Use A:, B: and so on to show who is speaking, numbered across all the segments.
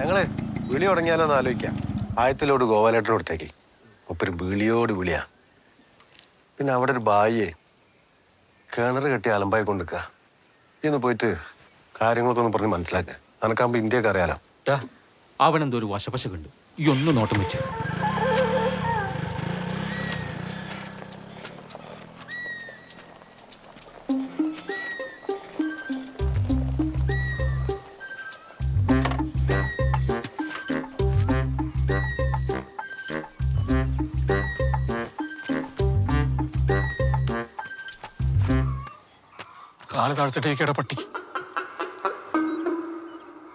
A: ഞങ്ങൾ വിളി തുടങ്ങിയാലോന്ന് ആലോചിക്കാം. ആയത്തിലോട് ഗോപാലേട്ടൻ കൊടുത്തേക്ക്. ഒപ്പരും വിളിയോട് വിളിയാ. പിന്നെ അവിടെ ഒരു ബായിയെ കിണർ കെട്ടി അലമ്പായി കൊണ്ടുക്കുക ഇന്ന് പോയിട്ട് കാര്യങ്ങളൊക്കെ ഒന്ന് പറഞ്ഞ് മനസ്സിലാക്കുക അനക്കാകുമ്പോ ഇന്ത്യയ്ക്ക് അറിയാലോ.
B: അവനെന്തോ ഒരു വശപശ കണ്ടു. ഈ ഒന്ന് നോട്ടം വെച്ച്.
C: കാൽ താഴ്ത്തിട്ടേക്കട പട്ടി.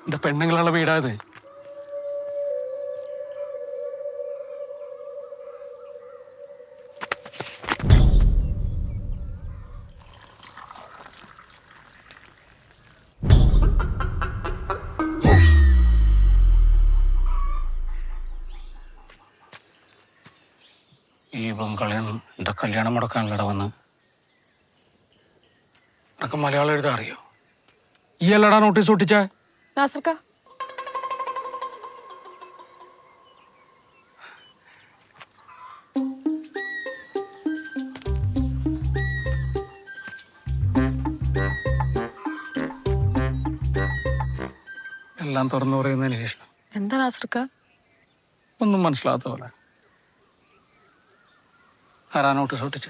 C: എന്റെ പെണ്ണുങ്ങളുള്ള വീടായത് ഈ ബംഗാളിൽ എന്റെ കല്യാണം മുടക്കാനല്ലട വന്ന്. നിനക്ക് മലയാളം എഴുതാൻ അറിയോ? ഈ അല്ലടാ നോട്ടീസ് ഒട്ടിച്ച.
D: നാസർക്ക.
C: എല്ലാം തുറന്നു പറയുന്നതിന് ഇഷ്ടം
D: എന്താ നാസർക്ക?
C: ഒന്നും മനസ്സിലാത്ത പോലെ. ആരാ നോട്ടീസ് ഒട്ടിച്ച?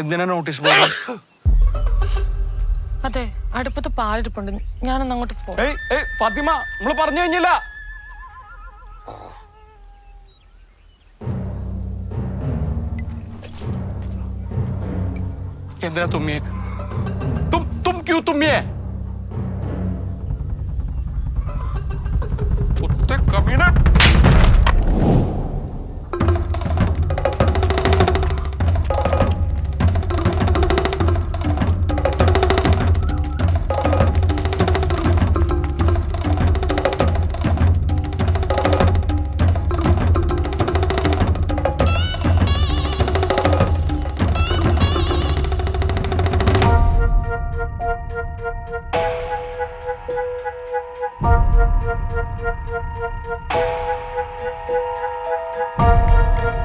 C: എന്തിനാ നോട്ടീസ് ബോർഡ്
D: അതെ അടുപ്പത്ത് പാലിരിപ്പുണ്ട്. ഞാനൊന്ന് അങ്ങോട്ട് പോയി
C: ഏയ് ഏയ് ഫാത്തിമ നമ്മൾ പറഞ്ഞു കഴിഞ്ഞില്ല. എന്തിനാ തുമ്മിയെ? തും തും ക്യൂ തുമ്മിയെ. ഒറ്റ കമീന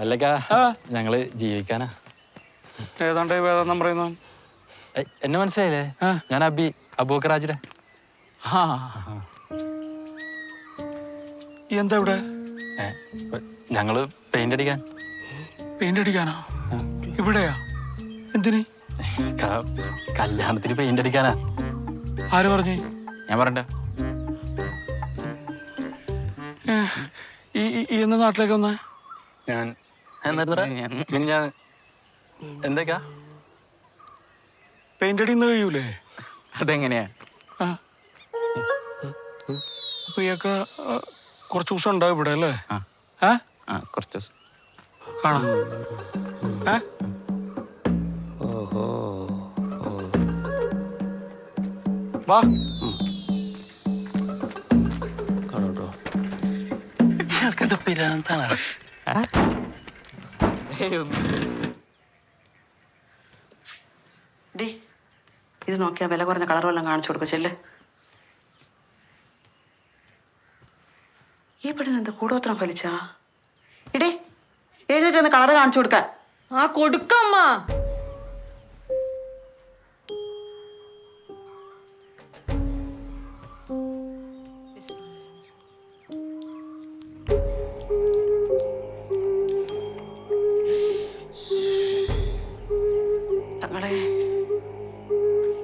E: അല്ലക്കാ ഞങ്ങൾ ജീവിക്കാനാ.
C: ഏതാണ്ട് വേദാന്തം പറയുന്നു.
E: എന്നെ മനസ്സിലായില്ലേ? ഞാൻ അബി അബൂക്ക് രാജിലെ
C: എന്താ ഇവിടെ?
E: ഞങ്ങൾ പെയിന്റ് അടിക്കാൻ.
C: പെയിന്റ് അടിക്കാനാ? ഇവിടെയാ? എന്തിന്?
E: കല്യാണത്തിന് പെയിന്റ് അടിക്കാനാ.
C: ആര് പറഞ്ഞു?
E: ഞാൻ
C: പറഞ്ഞ ഈ എന്ന നാട്ടിലേക്ക് വന്ന?
E: ഞാൻ എന്തൊക്കെയാ?
C: പെയിന്റ് അടിന്ന് കഴിയൂലേ?
E: അതെങ്ങനെയാ?
C: അപ്പൊ ഇയൊക്കെ കുറച്ച് ദിവസം ഉണ്ടാവും ഇവിടെ അല്ലേ?
E: കുറച്ച് ദിവസം.
C: കാണാം ഏ വാ.
E: ഇയാൾക്കെന്താ പിരാന്താണ്
F: ഡി ഇത് നോക്കിയാൽ വില കുറഞ്ഞ കളർ വല്ലതും കാണിച്ചു കൊടുക്കും ചെല്ല്. ഈ പെണ്ണിന് എന്താ കൂടോത്രം ഫലിച്ചാ? ഇടേ എഴുന്നേറ്റ് കളർ കാണിച്ചു കൊടുക്കാൻ
D: ആ കൊടുക്കമ്മ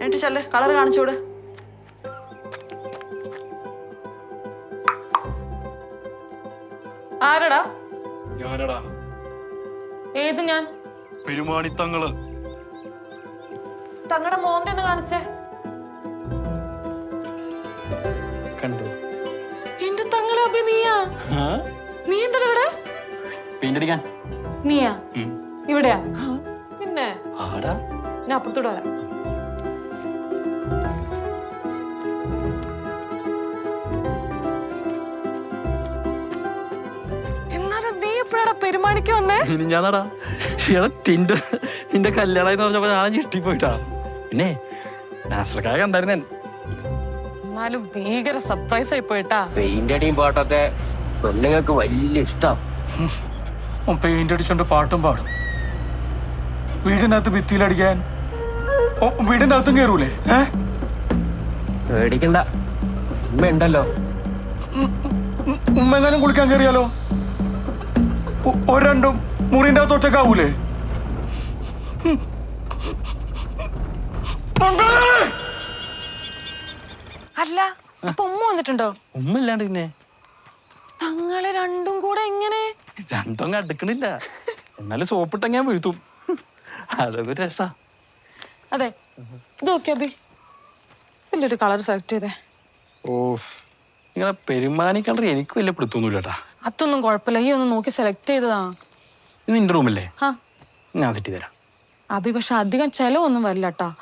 F: ചെല്ല് കളർ കാണിച്ചോട്
D: ആരടാ?
C: ഞാനടാ.
D: ഏത് ഞാൻ?
G: പെരുമാണിത്തങ്ങൾ.
D: തങ്ങളുടെ മോന്റെ ഒന്ന് കാണിച്ചേ.
E: കണ്ടു.
D: എന്റെ തങ്ങളെ അഭി നീയാ? നീ എന്താ ഇവിടെ?
E: പെയിന്റ് അടിക്കാൻ.
D: നീയാ? ഇവിടെയാ? പിന്നെ?
E: ആടാ.
D: ഞാൻ അപ്പുറത്തോട്ട് വരാം. പെരുമാണിക്ക് വന്നേ?
E: ഇനി ഞാനടാ എടാ നിന്റെ നിന്റെ കല്യാണം എന്ന് പറഞ്ഞപ്പോ ഞാൻ ഞെട്ടിപ്പോയിട്ടാ. പിന്നെ നാസർക്കായ കണ്ടായിരുന്നേ
D: എന്നാലും ഭീകര സർപ്രൈസ് ആയി പോയിട്ടാ.
H: പെയിന്റ് അടിയും പാട്ടൊക്കെ പെണ്ണുങ്ങൾക്ക് വലിയ ഇഷ്ടം.
C: പെയിന്റ് അടിച്ചോണ്ട് പാട്ടും പാടും. വീടിനകത്ത് ഭിത്തിയിലടിക്കാൻ വീടിന്റെ അകത്തും കയറൂലേ
H: പേടിക്കണ്ട. ഉമ്മ ഉണ്ടല്ലോ
C: ഉമ്മ എങ്ങാനും കുളിക്കാൻ കയറിയാലോ ഒരു രണ്ടും മുറിന്റെ അകത്ത് ഒറ്റക്കാവൂലേ?
D: അല്ല ഇപ്പൊ ഉമ്മ വന്നിട്ടുണ്ടോ?
E: ഉമ്മ ഇല്ലാണ്ട് പിന്നെ?
D: തങ്ങളെ രണ്ടും കൂടെ എങ്ങനെ?
E: രണ്ടും അടുക്കണില്ല. എന്നാലും സോപ്പിട്ട ഞാൻ വീഴ്ത്തും. അതൊക്കെ രസാ.
D: അതെ. ഇത് അഭി ഇതിലൊരു കളർ സെലക്ട് ചെയ്തേ.
E: ഓഫ്. നിങ്ങളെ പെരുമാനിക്കണ്ട എനിക്ക് വലിയ പിടുത്തൊന്നുമില്ല കേട്ടാ
D: അതൊന്നും കുഴപ്പമില്ല. ഈ ഒന്ന് നോക്കി സെലക്ട് ചെയ്തതാ.
E: ഇത് നിന്റെ റൂമല്ലേ?
D: ആ
E: ഞാൻ സെറ്റ് ചെയ്തരാം.
D: അഭി പക്ഷെ അധികം ചെലവൊന്നും വരില്ല കേട്ടാ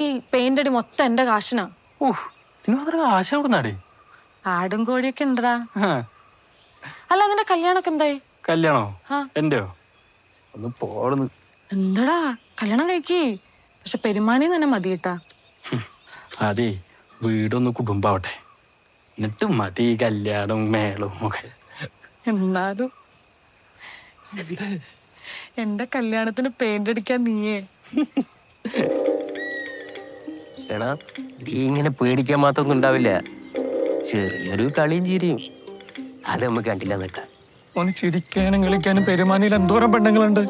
D: ഈ പെയിന്റ് അടി മൊത്തം എന്റെ കാശിനാ.
E: ഓഹ്. സിനിമ മാത്രം ആശ കൊടുന്നാടേ
D: ആടും കോഴിയൊക്കെ ഉണ്ടടാ. അല്ല നിന്റെ കല്യാണൊക്കെ എന്തായി?
E: കല്യാണോ?
D: ആ.
E: എന്റെയോ? ഒന്ന് പോടുന്നു.
D: എന്താടാ? കല്യാണം കഴിക്കേ. പക്ഷെ പെരുമാണി തന്നെ മതി കേട്ടാ
E: അതെ വീടൊന്ന് കുടുംബാവട്ടെ. എന്നിട്ട് മതി കല്യാണവും മേളവും ഒക്കെ.
D: എന്നാലും എന്റെ കല്യാണത്തിന് പെയിന്റ് അടിക്കാൻ നീയേ.
H: എടാ നീ ഇങ്ങനെ പേടിക്കാൻ മാത്രമൊന്നും ഉണ്ടാവില്ല. ചെറിയൊരു കളിയും ചിരിയും. അത് നമുക്ക് കണ്ടില്ല നിൽക്കാം
C: ഓന് ചിരിക്കാനും കളിക്കാനും പെരുമാനിയിൽ എന്തോരം പെണ്ണുങ്ങളുണ്ട്.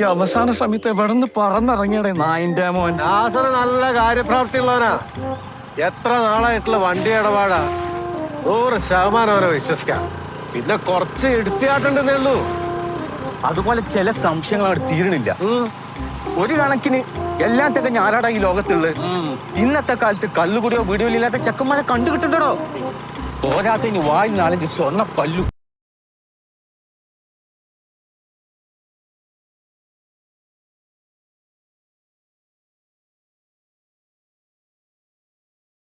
C: ഈ അവസാന സമയത്ത് എവിടെ നിന്ന് പറന്നിറങ്ങിയടേ നായിന്റെ മോൻ.
A: ആസന നല്ല കാര്യപ്രാപ്തി ഉള്ളവനാ എത്ര നാളായിട്ടുള്ള വണ്ടി ഇടപാടാ. നൂറ് ശതമാനം അവനെ വിശ്വസിക്കാം. പിന്നെ കുറച്ച് എടുത്തിയാട്ടുണ്ടെന്നേ ഉള്ളൂ.
I: അതുപോലെ ചില സംശയങ്ങൾ അവിടെ തീരണില്ല ഒരു കണക്കിന് എല്ലാം തന്നെ ഞാനാടാ ഈ ലോകത്തുള്ളത്. ഇന്നത്തെ കാലത്ത് കല്ലുകുടിയോ വീടുകളില്ലാത്ത ചെക്കന്മാരെ കണ്ടുകിട്ടുണ്ടോ പോരാത്തതിന് വായി നാലഞ്ച് സ്വർണ പല്ലു